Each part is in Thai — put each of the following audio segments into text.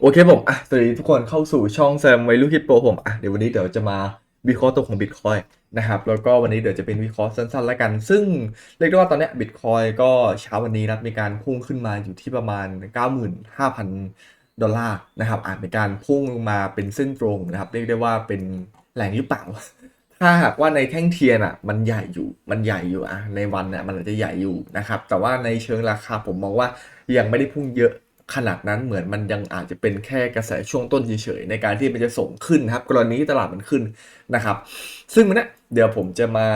โอเคผมอะสวัสดีทุกคนเข้าสู่ช่องแซมไวลูคิดโปรผมอะเดี๋ยววันนี้เดี๋ยวจะมาวิเคราะห์ตัวของบิตคอยนะครับแล้วก็วันนี้เดี๋ยวจะเป็นวิเคราะห์สั้นๆแล้วกัน ซึ่งเรียกได้ว่าตอนนี้บิตคอยก็เช้าวันนี้นะมีการพุ่งขึ้นมาอยู่ที่ประมาณ 95,000 ดอลลาร์นะครับอาจเป็นการพุ่งลงมาเป็นเส้นตรงนะครับ เรียกได้ว่าเป็นแหล่งหรือเปล่าถ้าหากว่าในแท่งเทียนอะมันใหญ่อยู่มันใหญ่อยู่อะในวันเนี่ยมันอาจจะใหญ่อยู่นะครับแต่ว่าในเชิงราคาผมมองว่ายังไม่ได้พุ่งเยอะ ขนาดนั้นเหมือนมันยังอาจจะเป็นแค่กระแสช่วงต้นเฉยๆในการที่มันจะส่งขึ้นครับ กรณีที่ตลาดมันขึ้นนะครับ ซึ่งมันเนี่ยเดี๋ยวผมจะมา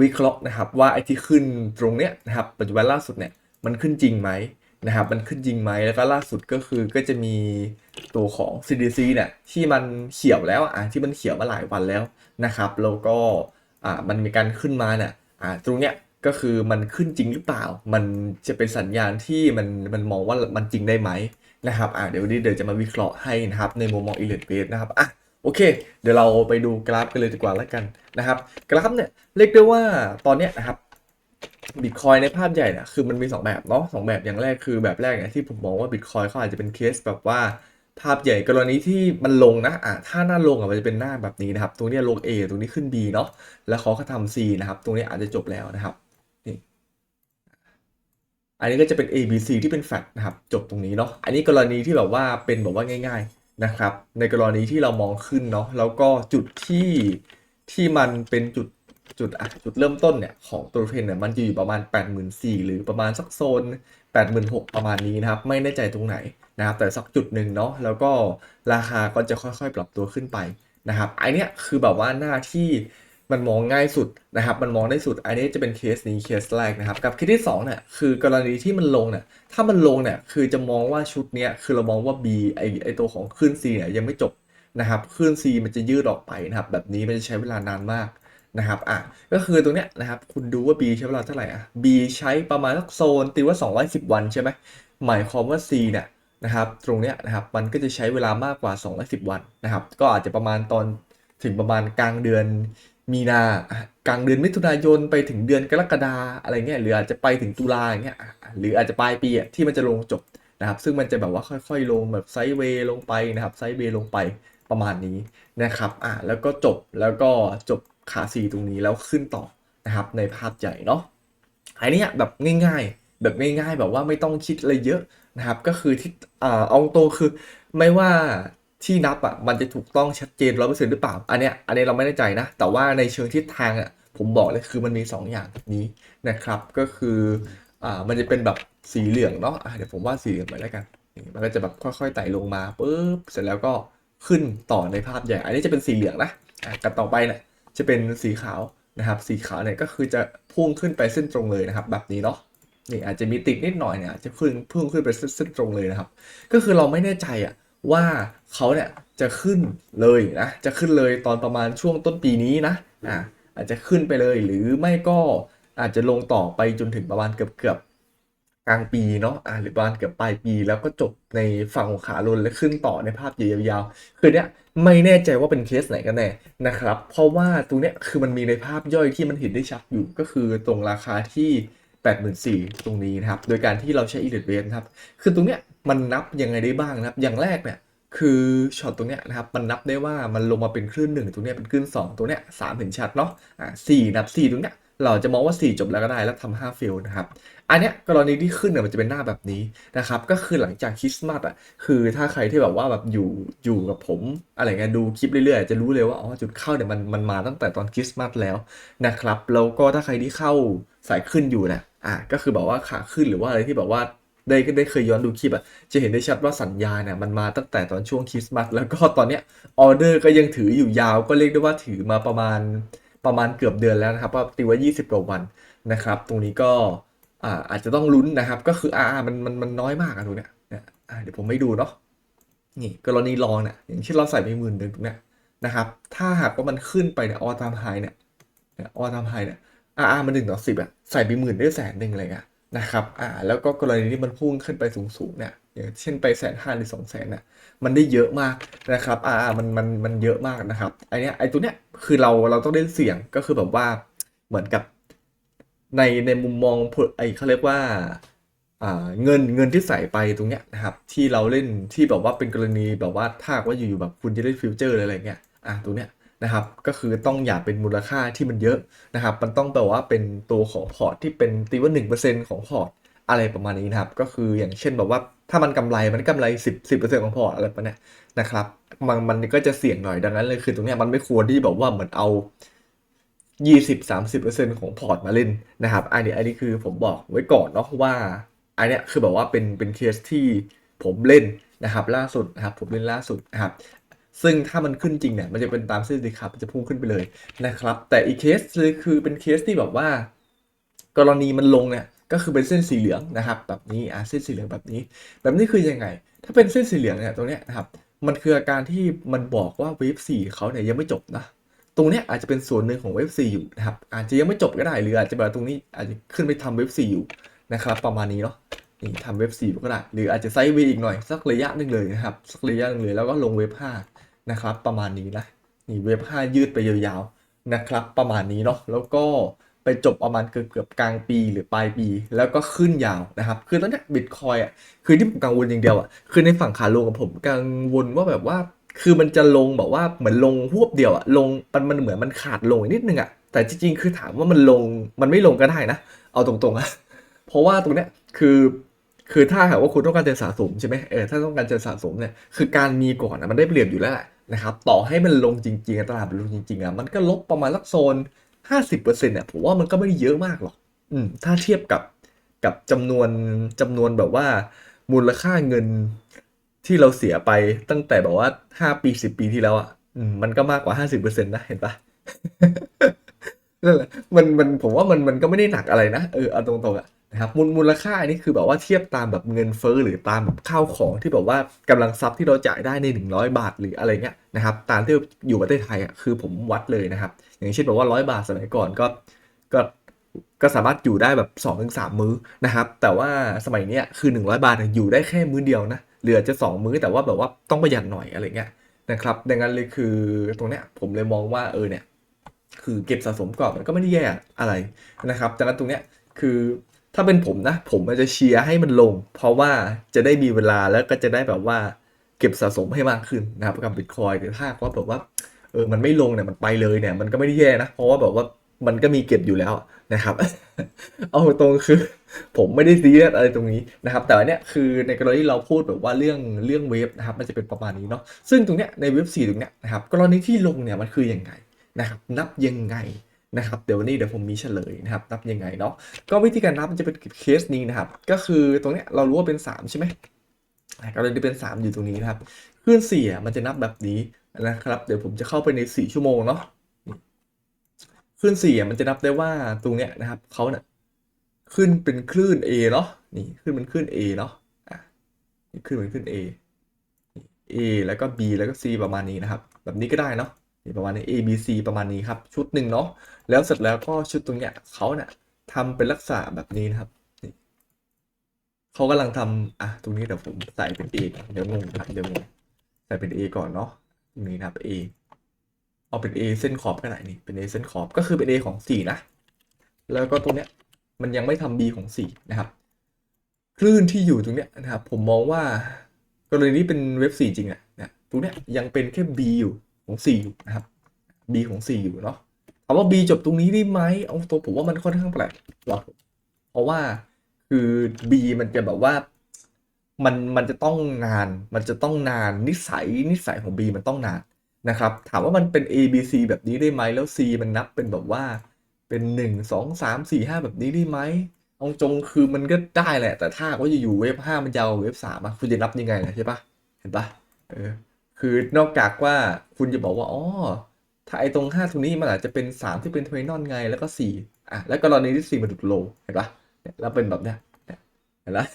วิเคราะห์นะครับ ว่าไอ้ที่ขึ้นตรงเนี้ยนะครับปัจจุบันล่าสุดเนี่ยมันขึ้นจริงไหมนะครับ มันขึ้นจริงไหมแล้วก็ล่าสุดก็คือก็จะมีตัวของ CDC เนี่ยที่มันเขียวแล้วอะที่มันเขียวมาหลายวันแล้วนะครับ แล้วก็อ่ามันมีการขึ้นมาเนี่ยอ่าตรงเนี้ย ก็คือมันขึ้นจริงหรือเปล่า มันจะเป็นสัญญาณที่มันมันมองว่ามันจริงได้ไหมนะครับอ่าเดี๋ยววันนี้เดี๋ยวจะมาวิเคราะห์ให้นะครับในมุมมอง e l i t e Base นะครับอะโอเค เดี๋ยวเราไปดูกราฟกันเลยดีกว่าแล้วกันนะครับ กราฟเนี่ยเรียกได้ว่าตอนเนี้ยนะครับบิตคอยในภาพใหญ่เนี่ยคือมันมี 2 แบบเนาะสองแบบอย่างแรกคือแบบแรกเนี่ยที่ผมมองว่าบิตคอยเขาอาจจะเป็นเคสแบบว่าภาพใหญ่กรณีที่มันลงนะอะถ้าหน้าลงอะมันจะเป็นหน้าแบบนี้นะครับ ตรงนี้ลง A ตรงนี้ขึ้น B เนาะแล้วเขาก็ทำ C นะครับ ตรงนี้อาจจะจบแล้วนะครับ อันนี้ก็จะเป็น A B C ที่เป็นแฟกนะครับจบตรงนี้เนาะอันนี้กรณีที่แบบว่าเป็นแบบว่าง่าย ๆนะครับ ในกรณีที่เรามองขึ้นเนาะแล้วก็จุดที่ที่มันเป็นจุดจุดอะจุดเริ่มต้นเนี่ยของตัวเทรนเนี่ยมันจะอยู่ประมาณ 8 4 0 0 0หรือประมาณสักโซน 86,000ประมาณนี้นะครับ ไม่แน่ใจตรงไหนนะครับ แต่สักจุดหนึ่งเนาะแล้วก็ราคาก็จะค่อยๆ ปรับตัวขึ้นไปนะครับไอเนี้ยคือแบบว่าหน้าที่ มันมองง่ายสุดนะครับ มันมองได้สุด อันนี้จะเป็นเคสนี้เคสแรกนะครับ กับเคสที่สองเนี่ยคือกรณีที่มันลงเนี่ยถ้ามันลงเนี่ยคือจะมองว่าชุดเนี้ยคือเรามองว่า B ไอไอตัวของคลื่น C เนี่ยยังไม่จบนะครับคลื่น C มันจะยืดออกไปนะครับ แบบนี้มันจะใช้เวลานานมากนะครับ อะ ก็คือตรงเนี้ยนะครับ คุณดูว่า B ใช้เวลาเท่าไหร่อะ B ใช้ประมาณสักโซนตีว่า 210 วันใช่ไหมหมายความว่า C เนี่ยนะครับ ตรงเนี้ยนะครับ มันก็จะใช้เวลามากกว่า 210 วันนะครับ ก็อาจจะประมาณตอนถึงประมาณกลางเดือน มีนากลางเดือนมิถุนายนไปถึงเดือนกรกฎาอะไรเงี้ยหรืออาจจะไปถึงตุลาอย่างเงี้ยหรืออาจจะปลายปีอะที่มันจะลงจบนะครับ ซึ่งมันจะแบบว่าค่อย ๆ ลงแบบไซด์เวย์ลงไปนะครับไซด์เวย์ลงไปประมาณนี้นะครับอะแล้วก็จบแล้วก็จบขาซีตรงนี้แล้วขึ้นต่อนะครับในภาพใหญ่เนาะอันเนี้ยแบบง่ายๆ แบบง่าย ๆ แบบว่าไม่ต้องคิดอะไรเยอะนะครับ ก็คือที่อ่าเอาตรงคือไม่ว่า ที่นับอะมันจะถูกต้องชัดเจนร้อยเปอร์เซ็นต์หรือเปล่า อันเนี้ยอันนี้เราไม่แน่ใจนะ แต่ว่าในเชิงทิศทางอะผมบอกเลยคือมันมี 2 อย่างนี้นะครับ ก็คืออ่ามันจะเป็นแบบสีเหลืองเนาะะเดี๋ยวผมวาดสีเหลืองไปแล้วกันนี่มันก็จะแบบค่อยๆไต่ลงมาปุ๊บเสร็จแล้วก็ขึ้นต่อในภาพใหญ่ อันนี้จะเป็นสีเหลืองนะอะกันต่อไปเนี่ยจะเป็นสีขาวนะครับ สีขาวเนี่ยก็คือจะพุ่งขึ้นไปเส้นตรงเลยนะครับ แบบนี้เนาะนี่อาจจะมีติดนิดหน่อยเนี่ยจะขึ้นพุ่งขึ้นไปเส้นตรงเลยนะครับ ก็คือเราไม่แน่ใจอะ ว่าเขาเนี่ยจะขึ้นเลยนะ จะขึ้นเลยตอนประมาณช่วงต้นปีนี้นะอ่าอาจจะขึ้นไปเลยหรือไม่ก็อาจจะลงต่อไปจนถึงประมาณเกือบเกือบกลางปีเนาะอ่าหรือประมาณเกือบปลายปีแล้วก็จบในฝั่งของขาลงและขึ้นต่อในภาพยาวๆคือเนี้ยไม่แน่ใจว่าเป็นเคสไหนกันแน่นะครับ เพราะว่าตรงเนี้ยคือมันมีในภาพย่อยที่มันเห็นได้ชัดอยู่ก็คือตรงราคาที่ 84,000 ตรงนี้นะครับ โดยการที่เราใช้ Elite Wave นะครับ คือตรงเนี้ยมันนับยังไงได้บ้างนะครับ อย่างแรกเนี่ยคือช็อตตรงเนี้ยนะครับมันนับได้ว่ามันลงมาเป็นคลื่นหนึ่งตรงเนี้ยเป็นคลื่นสองตรงเนี้ยสามเห็นชัดเนาะอ่าสี่นับสี่ตรงเนี้ยเราจะมองว่า 4 จบแล้วก็ได้แล้วทำห้าเฟลนะครับ อันเนี้ยกรณีที่ขึ้นเนี่ยมันจะเป็นหน้าแบบนี้นะครับ ก็คือหลังจากคริสต์มาสอะคือถ้าใครที่แบบว่าแบบอยู่อยู่กับผมอะไรเงี้ยดูคลิปเรื่อยๆ จะรู้เลยว่าอ๋อจุดเข้าเนี่ยมันมันมาตั้งแต่ตอนคริสต์มาสแล้วนะครับแล้วก็ถ้าใครที่เข้าสายขึ้นอยู่นี่ยอะก็คือแบบว่าขาขึ้นหรือว่าอะไรที่แบบว่าได้ก็ได้เคยย้อนดูคลิปอะจะเห็นได้ชัดว่าสัญญาเนี่ยมันมาตั้งแต่ตอนช่วงคริสต์มาสแล้วก็ตอนเนี้ยออเดอร์ก็ยังถืออยู่ยาวก็เรียกได้ว่าถือมาประมาณประมาณเกือบเดือนแล้วนะครับว่าตีว่า 20 กว่าวันนะครับ ตรงนี้ก็ อ่าอาจจะต้องลุ้นนะครับ ก็คืออ่ามันมันมันน้อยมากอะตรงเนี้ยเนี่ยเดี๋ยวผมไม่ดูเนาะนี่กรณีลองเนี่ยอย่างเช่นเราใส่ไปหมื่นหนึ่งตรงเนี้ยนะครับ ถ้าหากว่ามันขึ้นไปเนี่ยออทามไฮเนี่ยออทามไฮเนี่ยอ่าอ่ามันหนึ่งต่อสิบอะใส่ไปหมื่นได้แสนหนึ่งอะไรเงี้ยนะครับอ่าแล้วก็กรณีที่มันพุ่งขึ้นไปสูงๆเนี่ยอย่างเช่นไปแสนห้าหรือสองแสนเนี่ยมันได้เยอะมากนะครับอ่าอ่ามันมันมันเยอะมากนะครับไอเนี้ยไอตัวเนี้ยคือเราเราต้องเล่นเสี่ยงก็คือแบบว่าเหมือนกับ ในในมุมมองไอเขาเรียกว่าเงินเงินที่ใส่ไปตรงเนี้ยนะครับที่เราเล่นที่แบบว่าเป็นกรณีแบบว่าถ้ากว่าอยู่ๆแบบคุณจะเล่นฟิวเจอร์อะไรเงี้ยอะตรงเนี้ยนะครับก็คือต้องอย่าเป็นมูลค่าที่มันเยอะนะครับมันต้องแบบว่าเป็นตัวของพอร์ตที่เป็นตีว่า 1%ของพอร์ตอะไรประมาณนี้นะครับก็คืออย่างเช่นแบบว่าถ้ามันกำไรมันกำไร 10 10%ของพอร์ตอะไรประมาณเนี้ยนะครับมันมันก็จะเสี่ยงหน่อยดังนั้นเลยคือตรงเนี้ยมันไม่ควรที่แบบว่าเหมือนเอา 20-30%ของพอร์ตมาเล่นนะครับอันนี้อันนี้คือผมบอกไว้ก่อนเนาะว่าอันเนี้ยคือแบบว่าเป็นเป็นเคสที่ผมเล่นนะครับล่าสุดนะครับผมเล่นล่าสุดนะครับซึ่งถ้ามันขึ้นจริงเนี่ยมันจะเป็นตามเส้นสีขาวมันจะพุ่งขึ้นไปเลยนะครับ แต่อีกเคสเลยคือเป็นเคสที่แบบว่า กรณีมันลงเนี่ยก็คือเป็นเส้นสีเหลืองนะครับ แบบนี้อะเส้นสีเหลืองแบบนี้ แบบนี้คือยังไง ถ้าเป็นเส้นสีเหลืองเนี่ยตรงเนี้ยนะครับมันคืออาการที่มันบอกว่าเวฟสี่เขาเนี่ยยังไม่จบนะ ตรงเนี้ยอาจจะเป็นส่วนหนึ่งของเวฟ4อยู่นะครับ อาจจะยังไม่จบก็ได้หรืออาจจะแบบตรงนี้อาจจะขึ้นไปทำเวฟ4อยู่นะครับ ประมาณนี้เนาะนี่ทำเวฟ4ก็ได้ หรืออาจจะไซด์เวย์อีกหน่อยสักระยะหนึ่งเลยนะครับสักระยะหนึ่งเลยแล้วก็ลงเวฟ5นะครับประมาณนี้นะนี่เวฟ5ยืดไปยาวๆนะครับประมาณนี้เนาะแล้วก็ไปจบประมาณเกือบเกือบกลางปีหรือปลายปี แล้วก็ขึ้นยาวนะครับ คือตอนนี้บิตคอยอะคือที่ผมกังวลอย่างเดียวอะคือในฝั่งขาลงกับผมกังวลว่าแบบว่า คือมันจะลงแบบว่าเหมือนลงหวบเดียวอะลงมันมันเหมือนมันขาดลงนิดนึงอะแต่จริงๆคือถามว่ามันลงมันไม่ลงก็ได้นะ เอาตรงๆอะเพราะว่าตรงเนี้ยคือคือถ้าหากว่าคุณต้องการจะสะสมใช่ไหมเออถ้าต้องการจะสะสมเนี่ยคือการมีก่อนอะมันได้เปรียบอยู่แล้วแหละนะครับต่อให้มันลงจริงๆตลาดมันลงจริงๆอะมันก็ลบประมาณสักโซน 50%เนี่ยผมว่ามันก็ไม่ได้เยอะมากหรอกอืมถ้าเทียบกับกับจำนวนจำนวนแบบว่ามูลค่าเงิน ที่เราเสียไปตั้งแต่แบบว่าห้าปีสิบปีที่แล้วอะอืมมันก็มากกว่าห้าสิบเปอร์เซ็นต์นะเห็นปะนั่นแหละมันมันผมว่ามันมันก็ไม่ได้หนักอะไรนะเออเอาตรงๆอะนะครับมูลมูลค่าอันนี้คือแบบว่าเทียบตามแบบเงินเฟ้อหรือตามแบบข้าวของที่แบบว่ากำลังทรัพย์ที่เราจ่ายได้ในหนึ่งร้อยบาทหรืออะไรเงี้ยนะครับตามที่อยู่ประเทศไทยอะคือผมวัดเลยนะครับ อย่างเช่นแบบว่าร้อยบาทสมัยก่อนก็ก็ก็สามารถอยู่ได้แบบ2อถึงสมื้อนะครับแต่ว่าสมัยเนี้ยคือ 100 บาทเนี่ยอยู่ได้แค่มื้อเดียวนะ เหลือจะ2มื้อแต่ว่าแบบว่าต้องประหยัดหน่อยอะไรเงี้ยนะครับ ดังนั้นเลยคือตรงเนี้ยผมเลยมองว่าเออเนี่ยคือเก็บสะสมก่อนมันก็ไม่ได้แย่อะไรนะครับดังนั้นตรงเนี้ยคือถ้าเป็นผมนะ ผมอาจจะเชียร์ให้มันลง เพราะว่าจะได้มีเวลาแล้วก็จะได้แบบว่าเก็บสะสมให้มากขึ้นนะครับกับบิตคอยหรือถ้าว่าแบบว่าเออมันไม่ลงเนี่ยมันไปเลยเนี่ยมันก็ไม่ได้แย่นะเพราะว่าแบบว่า มันก็มีเก็บอยู่แล้วนะครับ เอาตรงคือผมไม่ได้ซีเรียสอะไรตรงนี้นะครับ แต่อันเนี้ยคือในกรณีที่เราพูดแบบว่าเรื่องเรื่องเวฟนะครับ มันจะเป็นประมาณนี้เนาะซึ่งตรงเนี้ยในเว็บสี่ตรงเนี้ยนะครับกรณีที่ลงเนี่ยมันคือยังไงนะครับ นับยังไงนะครับเดี๋ยววันนี้เดี๋ยวผมมีเฉลยนะครับนับยังไงเนาะก็วิธีการนับมันจะเป็นเคสนี้นะครับ ก็คือตรงเนี้ยเรารู้ว่าเป็น 3 ใช่ไหมกรณีเป็น 3 อยู่ตรงนี้นะครับคลื่นสี่อะมันจะนับแบบนี้นะครับ เดี๋ยวผมจะเข้าไปใน 4 ชั่วโมงเนาะ คลื่นสี่อะมันจะนับได้ว่าตรงเนี้ยนะครับเขาเนี่ยขึ้นเป็นคลื่น A เนาะนี่ขึ้นเป็นคลื่น A เนาะอะนี่ขึ้นเป็นคลื่น A A แล้วก็ B แล้วก็ C ประมาณนี้นะครับ แบบนี้ก็ได้เนาะนี่ประมาณนี้ A B C ประมาณนี้ครับ ชุดหนึ่งเนาะแล้วเสร็จแล้วก็ชุดตรงเนี้ยเขาเนี่ยทำเป็นลักษณะแบบนี้นะครับเขากำลังทำอะตรงนี้เดี๋ยวผมใส่เป็น A ก่อเดี๋ยวงงครับเดี๋ยวงงใส่เป็น A ก่อนเนาะตรงนี้นะครับ A เอาเป็น A เส้นขอบก็ได้นี่เป็น A เส้นขอบก็คือเป็น A ของ 4 นะ แล้วก็ตรงเนี้ยมันยังไม่ทำ B ของ 4 นะครับ คลื่นที่อยู่ตรงเนี้ยนะครับผมมองว่ากรณีนี้เป็นเว็บ 4 จริงอะนี่ยตรงเนี้ยยังเป็นแค่ B อยู่ของ 4 อยู่นะครับ B ของ 4 อยู่เนาะถามว่า B จบตรงนี้ได้ไหมเอาตัวผมว่ามันค่อนข้างแปลกหรอกเพราะว่าคือ B มันจะแบบว่ามันมันจะต้องนาน มันจะต้องนานนิสัยนิสัยของ B มันต้องนาน นะครับ ถามว่ามันเป็น A B C แบบนี้ได้ไหมแล้ว C มันนับเป็นแบบว่าเป็นหนึ่งสองสามสี่ห้าแบบนี้ได้ไหมเอาจงคือมันก็ได้แหละ แต่ถ้าว่าจะอยู่เวฟห้ามันยาวกว่าเวฟสามอะคุณจะนับยังไงล่ะใช่ปะเห็นปะเออคือนอกจากว่าคุณจะบอกว่าอ๋อถ้าไอ้ตรงห้าตรงนี้มันอาจจะเป็นสามที่เป็นเทรนนอนไงแล้วก็สี่อะแล้วกรณีที่สี่มันดุดโลเห็นปะแล้วเป็นแบบเนี้ยเนี่ยเห็นปะ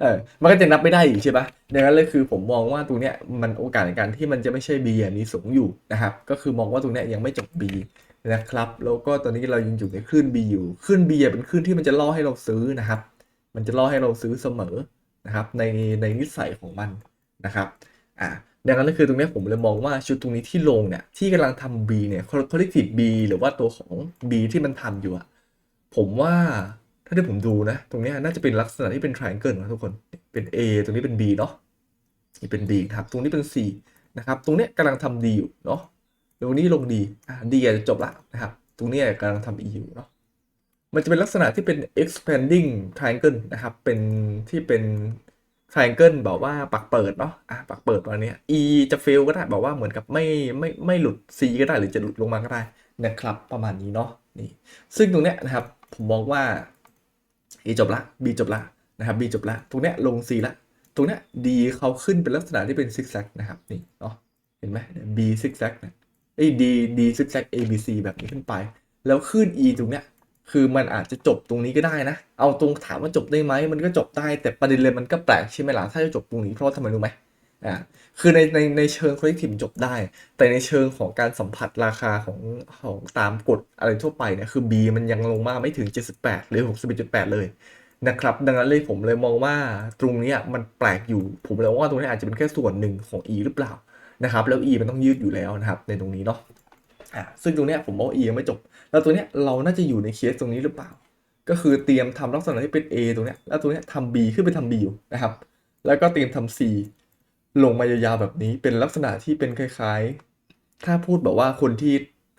เออมันก็จะนับไม่ได้อีกใช่ปะดังนั้นเลยคือผมมองว่าตรงเนี้ยมันโอกาสในการที่มันจะไม่ใช่ B อะมีสูงอยู่นะครับ ก็คือมองว่าตรงเนี้ยยังไม่จบ B นะครับ แล้วก็ตอนนี้เรายังอยู่ในคลื่น B อยู่ คลื่น B เป็นคลื่นที่มันจะล่อให้เราซื้อนะครับ มันจะล่อให้เราซื้อเสมอนะครับ ในในนิสัยของมันนะครับอ่าดังนั้นก็คือตรงนี้ผมเลยมองว่าชุดตรงนี้ที่ลงเนี่ยที่กำลังทำ B เนี่ย collective B หรือว่าตัวของ B ที่มันทำอยู่อะผมว่า ถ้าที่ผมดูนะ ตรงนี้น่าจะเป็นลักษณะที่เป็น triangle นะทุกคน เป็น A ตรงนี้เป็น B เนาะนี่เป็น B ครับ ตรงนี้เป็น C นะครับ ตรงเนี้ยกำลังทำ D อยู่เนาะตรงนี้ลง D อะ D อาจจะจบละนะครับ ตรงเนี้ยกำลังทำ E อยู่เนาะ มันจะเป็นลักษณะที่เป็น expanding triangle นะครับ เป็นที่เป็น triangle แบบว่าปักเปิดเนาะ อะปักเปิดประมาณเนี้ E จะ fail ก็ได้แบบว่าเหมือนกับไม่ไม่ไม่หลุด C ก็ได้หรือจะหลุดลงมาก็ได้นะครับ ประมาณนี้เนาะ นี่ ซึ่งตรงเนี้ยนะครับ ผมมองว่า A จบละ B จบละนะครับ B จบละตรงเนี้ยลง C ละตรงเนี้ย D เขาขึ้นเป็นลักษณะที่เป็นซิกแซกนะครับนี่เนาะเห็นไหม B ซิกแซกเนี่ยไอ้ D D ซิกแซก A B C แบบนี้ขึ้นไป แล้วขึ้น E ตรงเนี้ยคือมันอาจจะจบตรงนี้ก็ได้นะ เอาตรงถามว่าจบได้ไหมมันก็จบได้แต่ประเด็นเลยมันก็แปลกใช่ไหมล่ะถ้าจะจบตรงนี้เพราะทำไมรู้ไหม อ่าคือในในในเชิงคอลเลกทีฟจบได้ แต่ในเชิงของการสัมผัสราคาของของตามกฎอะไรทั่วไปเนี่ยคือ B มันยังลงมาไม่ถึง 78 หรือ 61.8 เลยนะครับ ดังนั้นเลยผมเลยมองว่าตรงนี้มันแปลกอยู่ ผมเลยว่าตรงนี้อาจจะเป็นแค่ส่วนหนึ่งของ E หรือเปล่านะครับ แล้ว E มันต้องยืดอยู่แล้วนะครับ ในตรงนี้เนาะอ่าซึ่งตรงเนี้ยผมว่า E ยังไม่จบ แล้วตัวเนี้ยเราน่าจะอยู่ในเคสตรงนี้หรือเปล่า ก็คือเตรียมทำลักษณะที่เป็น A ตรงเนี้ยแล้วตัวเนี้ยทำ B ขึ้นไปทำ B อยู่นะครับ แล้วก็เตรียมทำ C ลงมายาวๆแบบนี้เป็นลักษณะที่เป็นคล้ายๆ ถ้าพูดแบบว่าคนที่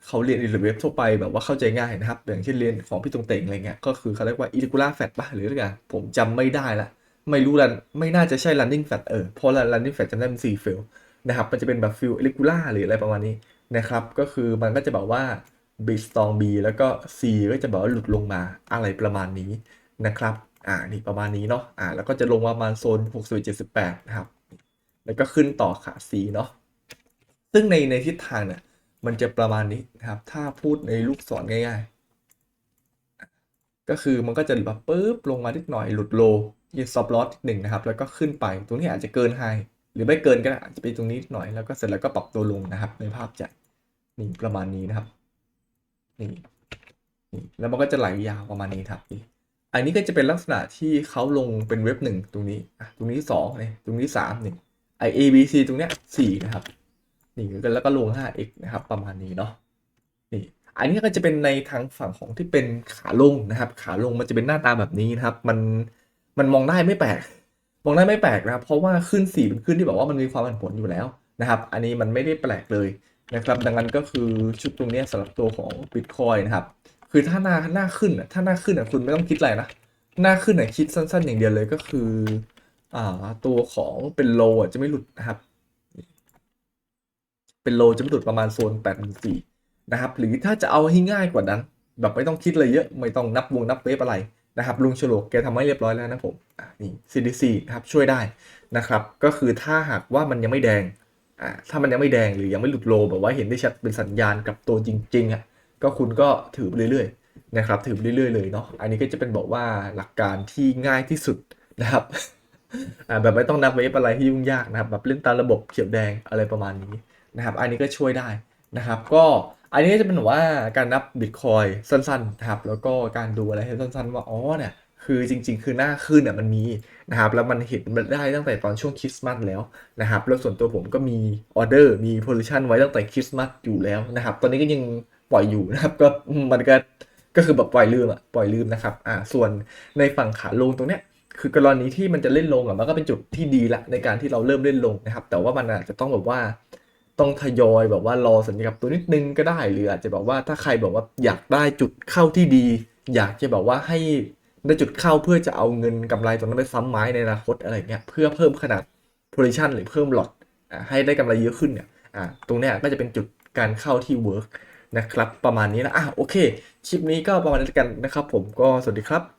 เขาเรียนอินเว็บทั่วไปแบบว่าเข้าใจง่ายนะครับ อย่างเช่นเรียนของพี่ตรงเต่งอะไรเงี้ยก็คือเขาเรียกว่า irregular fat ป่ะหรืออะไรกันผมจำไม่ได้ละไม่รู้ละไม่น่าจะใช่ running fat เออเพราะ running fat จำได้เป็น4 fail นะครับมันจะเป็นแบบ fill irregular หรืออะไรประมาณนี้นะครับก็คือมันก็จะแบบว่า B strong B แล้วก็ C ก็จะแบบว่าหลุดลงมาอะไรประมาณนี้นะครับอ่านี่ประมาณนี้เนาะอ่าแล้วก็จะลงมาประมาณโซน61-78นะครับ แล้วก็ขึ้นต่อขา C เนาะซึ่งในในทิศทางเนี่ยมันจะประมาณนี้นะครับ ถ้าพูดในลูกศรง่ายๆ ก็คือมันก็จะแบบปุ๊บลงมานิดหน่อยหลุดโลยืนซับลอสหนึ่งนะครับ แล้วก็ขึ้นไปตรงนี้อาจจะเกินไฮหรือไม่เกินก็อาจจะไปตรงนี้หน่อยแล้วก็เสร็จแล้วก็ปรับตัวลงนะครับ ในภาพจะนี่ประมาณนี้นะครับนี่นี่แล้วมันก็จะไหลยาวประมาณนี้ครับนี่อันนี้ก็จะเป็นลักษณะที่เขาลงเป็นเว็บหนึ่งตรงนี้อะตรงนี้สองนี่ตรงนี้สามนี่ ไอ A B C ตรงเนี้ยสี่นะครับนี่แล้วก็ลง 5x นะครับ ประมาณนี้เนาะนี่อันนี้ก็จะเป็นในทางฝั่งของที่เป็นขาลงนะครับ ขาลงมันจะเป็นหน้าตาแบบนี้นะครับ มันมันมองได้ไม่แปลกมองได้ไม่แปลกนะครับ เพราะว่าขึ้น4เป็นขึ้นที่แบบว่ามันมีความผันผวนอยู่แล้วนะครับ อันนี้มันไม่ได้แปลกเลยนะครับ ดังนั้นก็คือชุดตรงเนี้ยสำหรับตัวของ Bitcoin นะครับ คือถ้าหน้าหน้าขึ้นถ้าหน้าขึ้นอะคุณไม่ต้องคิดอะไรนะหน้าขึ้นอะคิดสั้น ๆ อย่างเดียวเลยก็คือ ตัวของเป็นโลจะไม่หลุดนะครับ เป็นโลจะไม่หลุดประมาณโซน8ปดสี่นะครับ หรือถ้าจะเอาให้ง่ายกว่านั้น แบบไม่ต้องคิดอะไรเยอะ ไม่ต้องนับวงนับเวฟอะไรนะครับ ลุงฉลกแกทำให้เรียบร้อยแล้วนะผมนี่ CDC นะครับช่วยได้นะครับ ก็คือถ้าหากว่ามันยังไม่แดงถ้ามันยังไม่แดงหรือยังไม่หลุดโลแบบว่าเห็นได้ชัดเป็นสัญญาณกับตัวจริงๆอะก็คุณก็ถือไปเรื่อยๆนะครับ ถือไปเรื่อยๆเลยเนาะอันนี้ก็จะเป็นบอกว่าหลักการที่ง่ายที่สุดนะครับ อ่าแบบไม่ต้องนับเวฟอะไรที่ยุ่งยากนะครับแบบเล่นตามระบบเขียวแดงอะไรประมาณนี้นะครับ อันนี้ก็ช่วยได้นะครับ ก็อันนี้จะเป็นว่าการนับบิตคอยสั้นๆนะครับ แล้วก็การดูอะไรให้สั้นๆ ว่าอ๋อเนี่ยคือจริง ๆ คือหน้าขึ้นเนี่ยมันมีนะครับแล้วมันเห็นมันได้ตั้งแต่ตอนช่วงคริสต์มาสแล้วนะครับแล้วส่วนตัวผมก็มีออเดอร์มีโพซิชันไว้ตั้งแต่คริสต์มาสอยู่แล้วนะครับ ตอนนี้ก็ยังปล่อยอยู่นะครับก็มันก็ก็คือแบบปล่อยลืมอะปล่อยลืมนะครับอ่าส่วนในฝั่งขาลงตรงเนี้ย คือกรณีที่มันจะเล่นลงอะมันก็เป็นจุดที่ดีละในการที่เราเริ่มเล่นลงนะครับ แต่ว่ามันอาจจะต้องแบบว่าต้องทยอยแบบว่ารอสัญญากับตัวนิดนึงก็ได้หรืออาจจะแบบว่าถ้าใครแบบว่าอยากได้จุดเข้าที่ดี อยากจะแบบว่าให้ได้จุดเข้าเพื่อจะเอาเงินกำไรตรงนั้นไปซ้ำไม้ในอนาคตอะไรเงี้ยเพื่อเพิ่มขนาด position หรือเพิ่มหลอตอ่าให้ได้กำไรเยอะขึ้นเนี่ยอ่าตรงเนี้ยก็จะเป็นจุดการเข้าที่ work นะครับ ประมาณนี้นะอะโอเค คลิปนี้ก็ประมาณนี้กันนะครับ ผมก็สวัสดีครับ